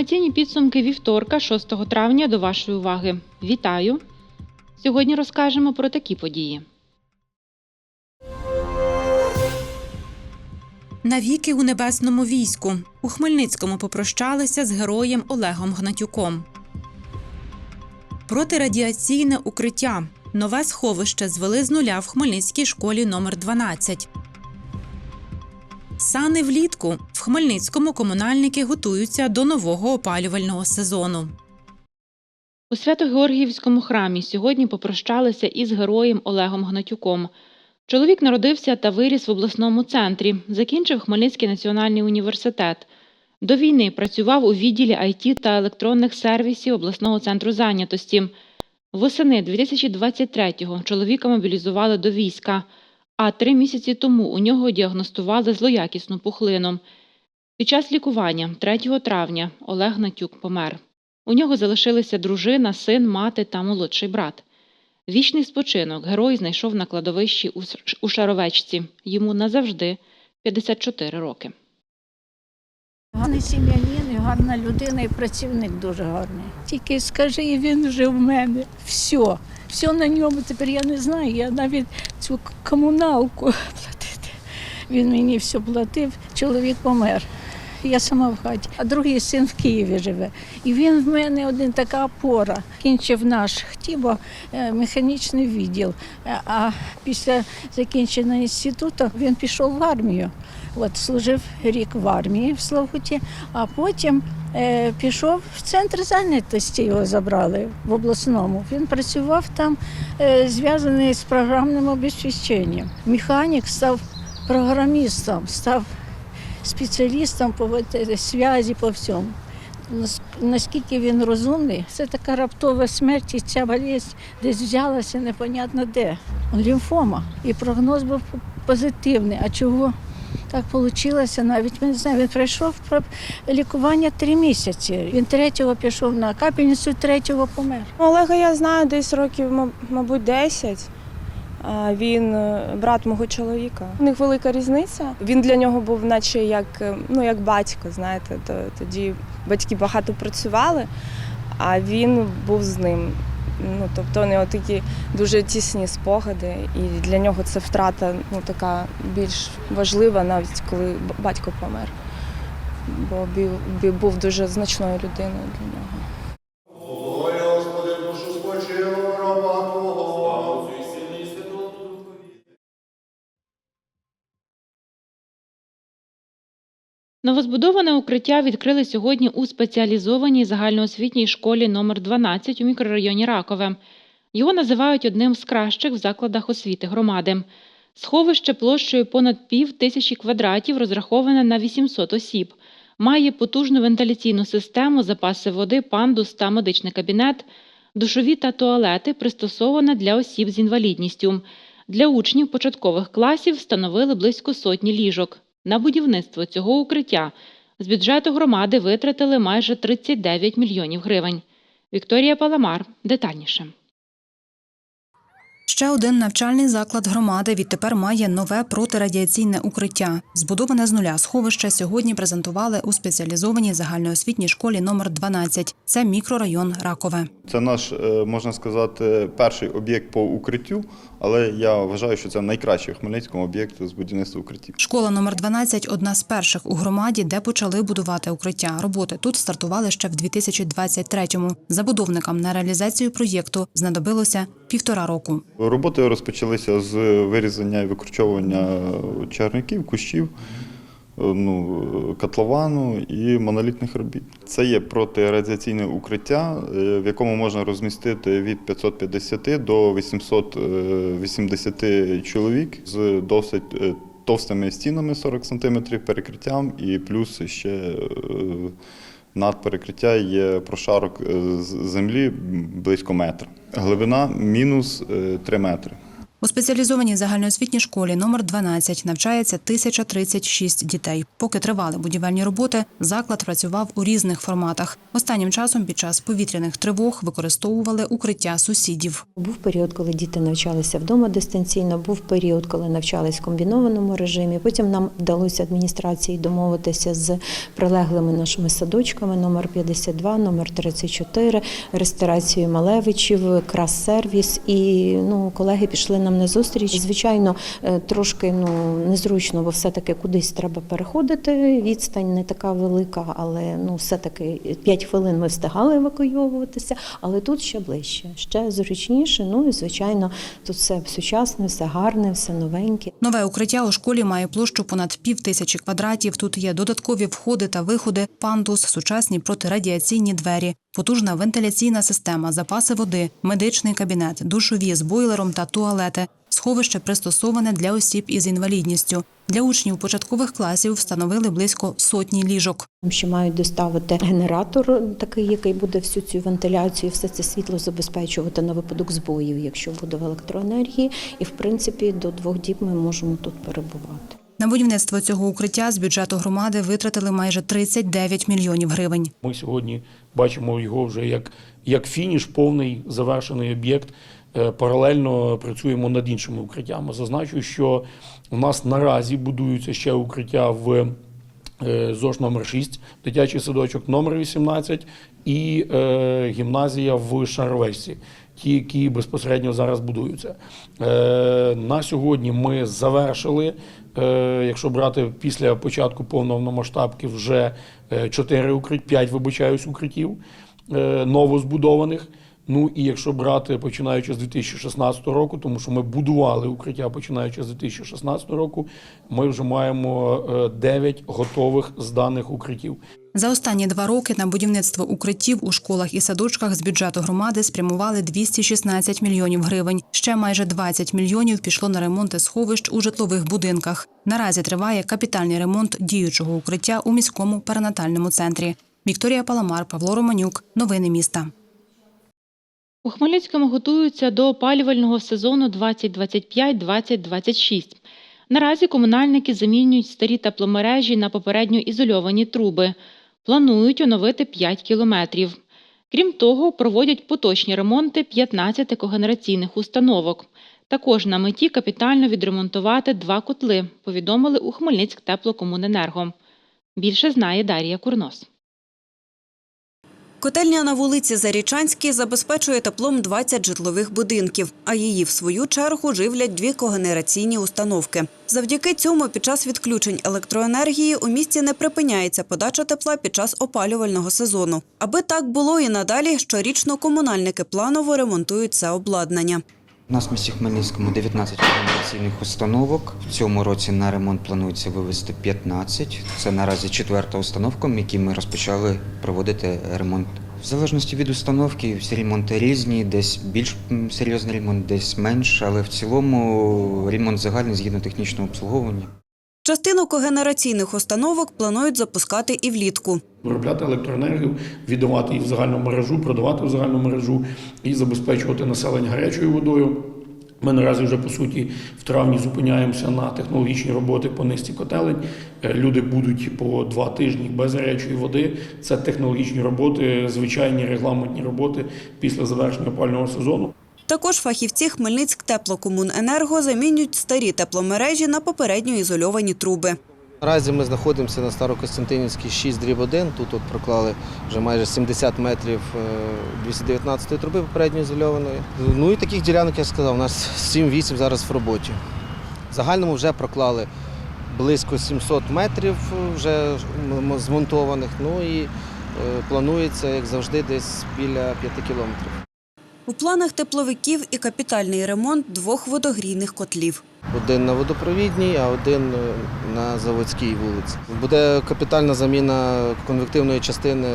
Інформаційні підсумки вівторка, 6 травня до вашої уваги. Вітаю! Сьогодні розкажемо про такі події. Навіки у небесному війську у Хмельницькому попрощалися з героєм Олегом Гнатюком. Протирадіаційне укриття. Нове сховище звели з нуля в Хмельницькій школі номер 12. Сани влітку в Хмельницькому комунальники готуються до нового опалювального сезону. У Свято-Георгіївському храмі сьогодні попрощалися із героєм Олегом Гнатюком. Чоловік народився та виріс в обласному центрі, закінчив Хмельницький національний університет. До війни працював у відділі IT та електронних сервісів обласного центру зайнятості. Восени 2023-го чоловіка мобілізували до війська, а три місяці тому у нього діагностували злоякісну пухлину. Під час лікування 3 травня Олег Гнатюк помер. У нього залишилися дружина, син, мати та молодший брат. Вічний спочинок герой знайшов на кладовищі у Шаровечці. Йому назавжди 54 роки. Гарний сім'янин, гарна людина і працівник дуже гарний. Тільки скажи, і він вже в мене. Все. Все на ньому тепер я не знаю. Я навіть цю комуналку платити. Він мені все платив, чоловік помер. Я сама в хаті, а другий син в Києві живе. І він в мене один така опора. Кінчив наш хтібо е, механічний відділ. Е, А після закінчення інституту він пішов в армію. От служив рік в армії в Славуті, а потім е, пішов в центр зайнятості. Його забрали в обласному. Він працював там, е, зв'язаний з програмним обезпеченням. Механік став програмістом, став спеціалістом по е, зв'язі по всьому. Наскільки він розумний, це така раптова смерть, і ця болезнь десь взялася непонятно де. Лімфома. І прогноз був позитивний. А чого так вийшло? Навіть не знаємо. Він пройшов про- лікування три місяці. Він третього пішов на капельницю, третього помер. Олега я знаю десь років, мабуть, 10. Він е, брат мого чоловіка. У них велика різниця. Він для нього був, наче як, е, ну, як батько, знаєте. То- Тоді батьки багато працювали, а він був з ним. Ну, тобто не такі дуже тісні спогади, і для нього це втрата ну, така більш важлива, навіть коли батько помер. Бо був дуже значною людиною для нього. Новозбудоване укриття відкрили сьогодні у спеціалізованій загальноосвітній школі номер 12 у мікрорайоні Ракове. Його називають одним з кращих в закладах освіти громади. Сховище площею понад пів тисячі квадратів розраховане на 800 осіб. Має потужну вентиляційну систему, запаси води, пандус та медичний кабінет, душові та туалети пристосоване для осіб з інвалідністю. Для учнів початкових класів встановили близько сотні ліжок. На будівництво цього укриття з бюджету громади витратили майже 39 мільйонів гривень. Вікторія Паламар детальніше. Ще один навчальний заклад громади відтепер має нове протирадіаційне укриття. Збудоване з нуля сховище сьогодні презентували у спеціалізованій загальноосвітній школі номер 12. Це мікрорайон Ракове. Це наш, е, можна сказати, перший об'єкт по укриттю, але я вважаю, що це найкращий в Хмельницькому об'єкт з будівництва укриттів. Школа номер 12 – одна з перших у громаді, де почали будувати укриття. Роботи тут стартували ще в 2023-му. Забудовникам на реалізацію проєкту знадобилося півтора року. Роботи розпочалися з вирізання і викорчовування чарників, кущів, е, ну, котловану і монолітних робіт. Це є протирадіаційне укриття, е, в якому можна розмістити від 550 до 880 чоловік з досить е, товстими стінами 40 см перекриттям, і плюс ще е, над перекриття є прошарок е, землі близько метра. Глибина мінус 3 метри. У спеціалізованій загальноосвітній школі номер 12 навчається 1036 дітей. Поки тривали будівельні роботи, заклад працював у різних форматах. Останнім часом під час повітряних тривог використовували укриття сусідів. Був період, коли діти навчалися вдома дистанційно, був період, коли навчались в комбінованому режимі. Потім нам вдалося адміністрації домовитися з прилеглими нашими садочками номер 52, номер 34, ресторацією Малевичів, крас-сервіс. І ну, колеги пішли нам на зустріч. Звичайно, е, трошки ну, незручно, бо все-таки кудись треба переходити. Відстань не така велика, але ну, все-таки 5 хвилин ми встигали евакуйовуватися, але тут ще ближче, ще зручніше. Ну і звичайно, тут все сучасне, все гарне, все новеньке. Нове укриття у школі має площу понад пів тисячі квадратів. Тут є додаткові входи та виходи, пандус, сучасні протирадіаційні двері, потужна вентиляційна система, запаси води, медичний кабінет, душові з бойлером та туалети. Сховище пристосоване для осіб із інвалідністю. Для учнів початкових класів встановили близько сотні ліжок. Ще мають доставити генератор, такий, який буде всю цю вентиляцію, все це світло забезпечувати на випадок збоїв, якщо буде в електроенергії. І в принципі до двох діб ми можемо тут перебувати. На будівництво цього укриття з бюджету громади витратили майже 39 мільйонів гривень. Ми сьогодні бачимо його вже як, як фініш, повний завершений об'єкт. Е, Паралельно працюємо над іншими укриттями. Зазначу, що у нас наразі будуються ще укриття в е, ЗОЖ номер 6, дитячий садочок номер 18 і е, гімназія в Шаровечці, ті, які безпосередньо зараз будуються. Е, на сьогодні ми завершили, е, якщо брати після початку повномасштабки, вже 4 укриття, 5, вибачаюсь, укриттів е, новозбудованих. Ну і якщо брати починаючи з 2016 року, тому що ми будували укриття починаючи з 2016 року, ми вже маємо 9 готових зданих укриттів. За останні два роки на будівництво укриттів у школах і садочках з бюджету громади спрямували 216 мільйонів гривень. Ще майже 20 мільйонів пішло на ремонти сховищ у житлових будинках. Наразі триває капітальний ремонт діючого укриття у міському перинатальному центрі. Вікторія Паламар, Павло Романюк. Новини міста. У Хмельницькому готуються до опалювального сезону 2025-2026. Наразі комунальники замінюють старі тепломережі на попередньо ізольовані труби. Планують оновити 5 кілометрів. Крім того, проводять поточні ремонти 15 когенераційних установок. Також на меті капітально відремонтувати два котли, повідомили у Хмельницьк теплокомуненерго. Більше знає Дар'я Курнос. Котельня на вулиці Зарічанській забезпечує теплом 20 житлових будинків, а її, в свою чергу, живлять дві когенераційні установки. Завдяки цьому під час відключень електроенергії у місті не припиняється подача тепла під час опалювального сезону. Аби так було і надалі, щорічно комунальники планово ремонтують це обладнання. У нас в місті Хмельницькому 19 реанімаційних установок. В цьому році на ремонт планується вивезти 15. Це наразі четверта установка, в якій ми розпочали проводити ремонт. В залежності від установки всі ремонти різні, десь більш серйозний ремонт, десь менш, але в цілому ремонт загальний згідно технічного обслуговування. Частину когенераційних установок планують запускати і влітку. Виробляти електроенергію, віддавати її в загальну мережу, продавати в загальну мережу і забезпечувати населення гарячою водою. Ми наразі вже по суті в травні зупиняємося на технологічні роботи по низці котелень. Е, Люди будуть по два тижні без гарячої води. Це технологічні роботи, звичайні регламентні роботи після завершення опального сезону. Також фахівці Хмельницьк теплокомуненерго замінюють старі тепломережі на попередньо ізольовані труби. Наразі ми знаходимося на Старокостянтинівській 6 дріб 1. Тут от проклали вже майже 70 метрів е, 219 труби попередньо ізольованої. Ну і таких ділянок, я сказав, у нас 7-8 зараз в роботі. В загальному вже проклали близько 700 метрів вже змонтованих. Ну і е, планується, як завжди, десь біля 5 кілометрів. У планах тепловиків і капітальний ремонт двох водогрійних котлів. Один на водопровідній, а один е, на заводській вулиці. Буде капітальна заміна конвективної частини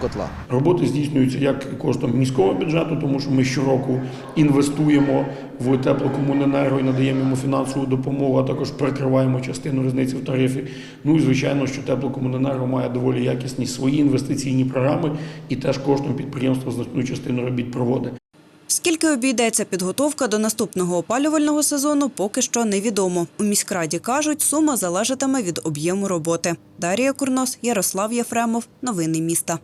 котла. Роботи здійснюються як коштом міського бюджету, тому що ми щороку інвестуємо в теплокомуненерго і надаємо йому фінансову допомогу, а також перекриваємо частину різниці в тарифі. Ну і звичайно, що теплокомуненерго має доволі якісні свої інвестиційні програми і теж коштом підприємства значну частину робіт проводить. Скільки обійдеться підготовка до наступного опалювального сезону, поки що невідомо. У міськраді кажуть, сума залежатиме від об'єму роботи. Дарія Курнос, Ярослав Єфремов. Новини міста.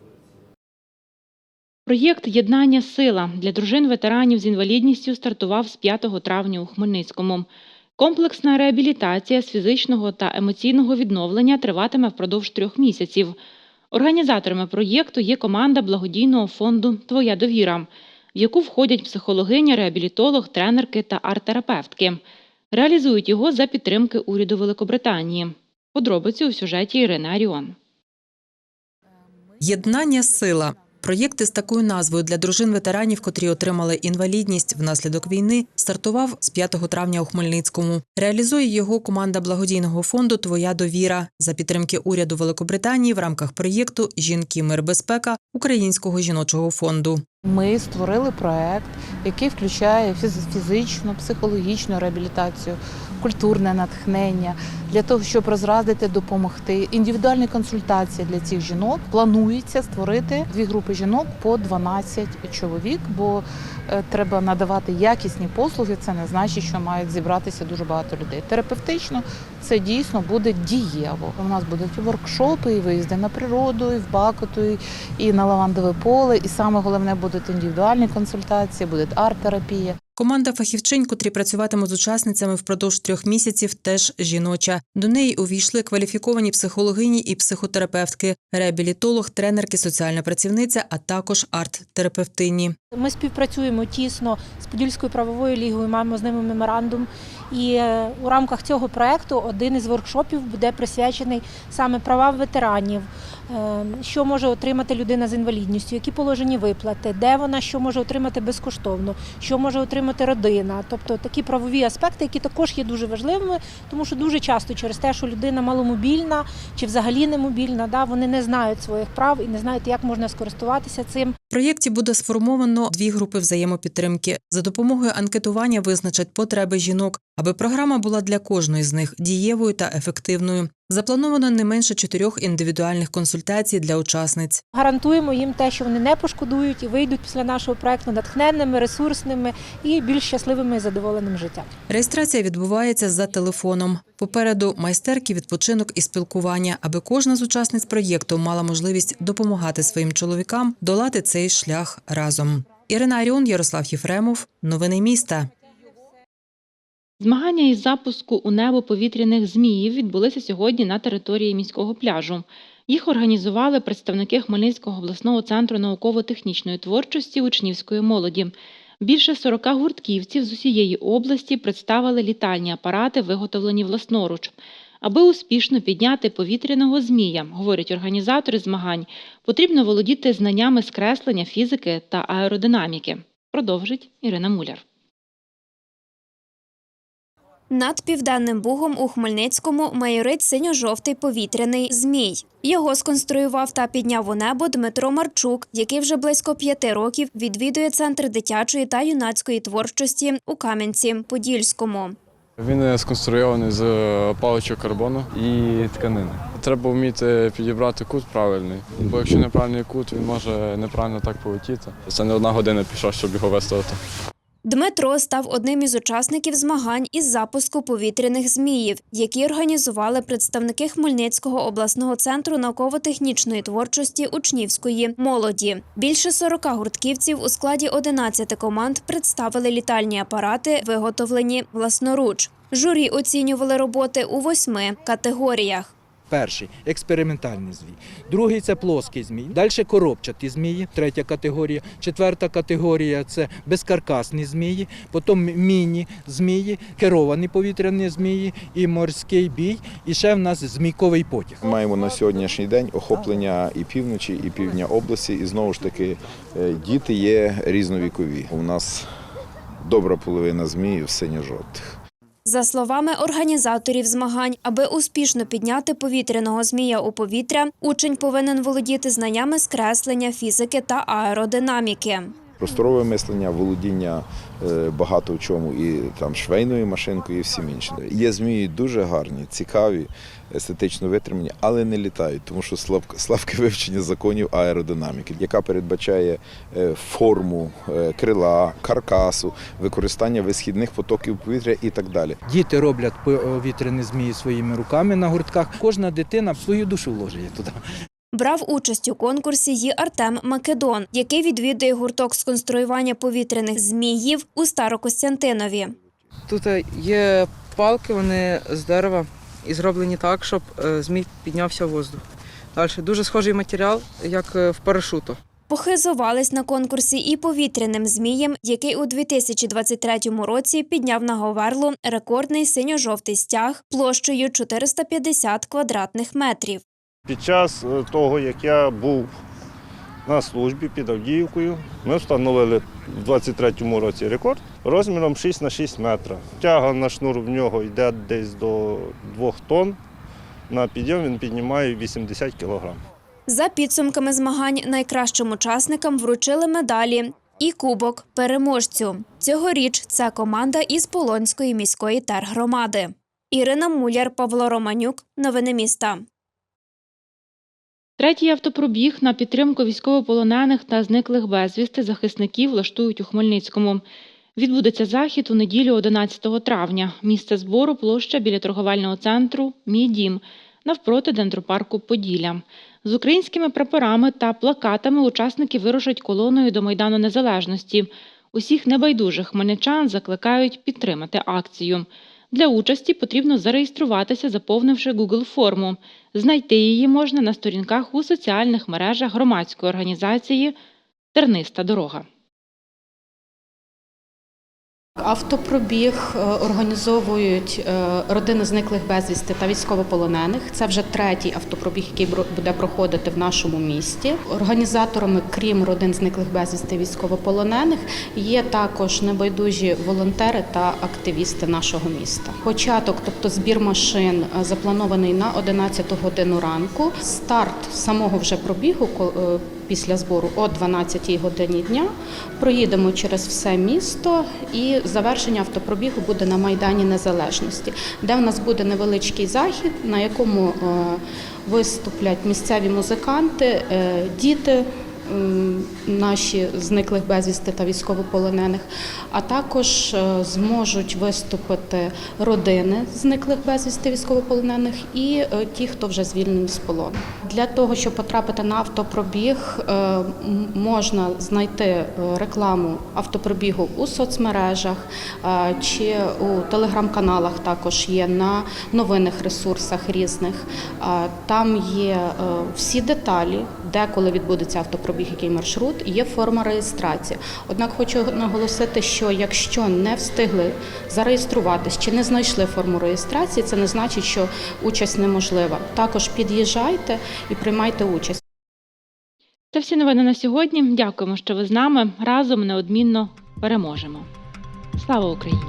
Проєкт Єднання сила для дружин ветеранів з інвалідністю стартував з 5 травня у Хмельницькому. Комплексна реабілітація з фізичного та емоційного відновлення триватиме впродовж трьох місяців. Організаторами проєкту є команда благодійного фонду Твоя довіра, в яку входять психологиня, реабілітолог, тренерки та арт-терапевтки. Реалізують його за підтримки уряду Великобританії. Подробиці у сюжеті Ірини Аріон. Єднання сила. Проєкт із такою назвою для дружин ветеранів, котрі отримали інвалідність внаслідок війни, стартував з 5 травня у Хмельницькому. Реалізує його команда благодійного фонду Твоя довіра за підтримки уряду Великобританії в рамках проєкту Жінки, мир, безпека Українського жіночого фонду. Ми створили проект, який включає фіз- фізичну, психологічну реабілітацію, культурне натхнення для того, щоб розрадити, допомогти. Індивідуальні консультації для цих жінок планується створити дві групи жінок по 12 чоловік, бо е, треба надавати якісні послуги. Це не значить, що мають зібратися дуже багато людей. Терапевтично це дійсно буде дієво. У нас будуть і воркшопи, і виїзди на природу, і в Бакоту, і- на лавандове поле. І саме головне будуть індивідуальні консультації, буде арт-терапія. Команда фахівчинь, котрі працюватимуть з учасницями впродовж трьох місяців, теж жіноча. До неї увійшли кваліфіковані психологині і психотерапевтки, реабілітолог, тренерки, соціальна працівниця, а також арт-терапевтині. Ми співпрацюємо тісно з Подільською правовою лігою, маємо з ними меморандум. І е, у рамках цього проекту один із воркшопів буде присвячений саме правам ветеранів, що може отримати людина з інвалідністю, які положені виплати, де вона що може отримати безкоштовно, що може отримати родина. Тобто такі правові аспекти, які також є дуже важливими, тому що дуже часто через те, що людина маломобільна чи взагалі немобільна, да, вони не знають своїх прав і не знають, як можна скористуватися цим. В проєкті буде сформовано дві групи взаємопідтримки. За допомогою анкетування визначать потреби жінок, аби програма була для кожної з них дієвою та ефективною. Заплановано не менше чотирьох індивідуальних консультацій для учасниць. Гарантуємо їм те, що вони не пошкодують і вийдуть після нашого проекту натхненними, ресурсними і більш щасливими і задоволеним життям. Реєстрація відбувається за телефоном. Попереду майстерки, відпочинок і спілкування, аби кожна з учасниць проєкту мала можливість допомагати своїм чоловікам долати цей шлях разом. Ірина Аріон, Ярослав Єфремов. Новини міста. Змагання із запуску у небо повітряних зміїв відбулися сьогодні на території міського пляжу. Їх організували представники Хмельницького обласного центру науково-технічної творчості учнівської молоді. Більше 40 гуртківців з усієї області представили літальні апарати, виготовлені власноруч. Аби успішно підняти повітряного змія, говорять організатори змагань, потрібно володіти знаннями скреслення фізики та аеродинаміки. Продовжить Ірина Муляр. Над південним бугом у Хмельницькому майорить синьо-жовтий повітряний змій. Його сконструював та підняв у небо Дмитро Марчук, який вже близько п'яти років відвідує центр дитячої та юнацької творчості у Кам'янці-Подільському. Він е, сконструйований з е, паличок карбону і тканини. Треба вміти підібрати кут правильний, бо якщо неправильний кут, він може неправильно так полетіти. Це не одна година пішла, щоб його виставити. Дмитро став одним із учасників змагань із запуску повітряних зміїв, які організували представники Хмельницького обласного центру науково-технічної творчості учнівської молоді. Більше 40 гуртківців у складі 11 команд представили літальні апарати, виготовлені власноруч. Журі оцінювали роботи у восьми категоріях. Перший експериментальний змій, другий це плоский змій. Далі коробчаті змії, третя категорія. Четверта категорія це безкаркасні змії, потім міні-змії, керовані повітряні змії і морський бій. І ще в нас змійковий потяг. Маємо на сьогоднішній день охоплення і півночі, і півдня області. І знову ж таки, е, діти є різновікові. У нас добра половина зміїв синьо-жовтих. За словами організаторів змагань, аби успішно підняти повітряного змія у повітря, учень повинен володіти знаннями скреслення, фізики та аеродинаміки. Просторове мислення, володіння е, багато в чому, і там швейною машинкою, і всім іншим. Є змії дуже гарні, цікаві, естетично витримані, але не літають, тому що слаб- слабке вивчення законів аеродинаміки, яка передбачає е, форму е, крила, каркасу, використання висхідних потоків повітря і так далі. Діти роблять повітряні змії своїми руками на гуртках. Кожна дитина свою душу вложує туди. Брав участь у конкурсі і Артем Македон, який відвідує гурток з конструювання повітряних зміїв у Старокостянтинові. Тут є палки, вони з дерева і зроблені так, щоб е, змій піднявся в воздух. Далі дуже схожий матеріал, як е, в парашуту. Похизувались на конкурсі і повітряним змієм, який у 2023 році підняв на Говерлу рекордний синьо-жовтий стяг площею 450 квадратних метрів. Під час е, того, як я був на службі під Авдіївкою, ми встановили в 23-му році рекорд розміром 6 на 6 метра. Тяга на шнур в нього йде десь до 2 тонн. На підйом він піднімає 80 кілограм. За підсумками змагань найкращим учасникам вручили медалі і кубок переможцю. Цьогоріч це команда із Полонської міської тергромади. Ірина Муляр, Павло Романюк. Новини міста. Третій автопробіг на підтримку військовополонених та зниклих безвісти захисників влаштують у Хмельницькому. Відбудеться захід у неділю 11 травня. Місце збору площа біля торговельного центру Мій дім навпроти дендропарку Поділля. З українськими прапорами та плакатами учасники вирушать колоною до Майдану Незалежності. Усіх небайдужих хмельничан закликають підтримати акцію. Для участі потрібно зареєструватися, заповнивши Google форму. Знайти її можна на сторінках у соціальних мережах громадської організації Терниста дорога. Автопробіг е, організовують е, родини зниклих безвісти та військовополонених. Це вже третій автопробіг, який буде проходити в нашому місті. Організаторами, крім родин зниклих безвісти військовополонених, є також небайдужі волонтери та активісти нашого міста. Початок, тобто збір машин, е, запланований на 11 годину ранку. Старт самого вже пробігу після збору о 12 годині дня. Проїдемо через все місто і завершення автопробігу буде на Майдані Незалежності, де в нас буде невеличкий захід, на якому е, виступлять місцеві музиканти, е, діти. Наші зниклих безвісти та військовополонених, а також е, зможуть виступити родини зниклих безвісти військовополонених і е, ті, хто вже звільнений з полону. Для того, щоб потрапити на автопробіг, е, можна знайти рекламу автопробігу у соцмережах чи у телеграм-каналах. Також є на новинних ресурсах різних. Там є всі деталі, де коли відбудеться автопробіг, який маршрут, є форма реєстрації. Однак хочу наголосити, що якщо не встигли зареєструватись чи не знайшли форму реєстрації, це не значить, що участь неможлива. Також під'їжджайте і приймайте участь. Це всі новини на сьогодні. Дякуємо, що ви з нами. Разом неодмінно переможемо. Слава Україні!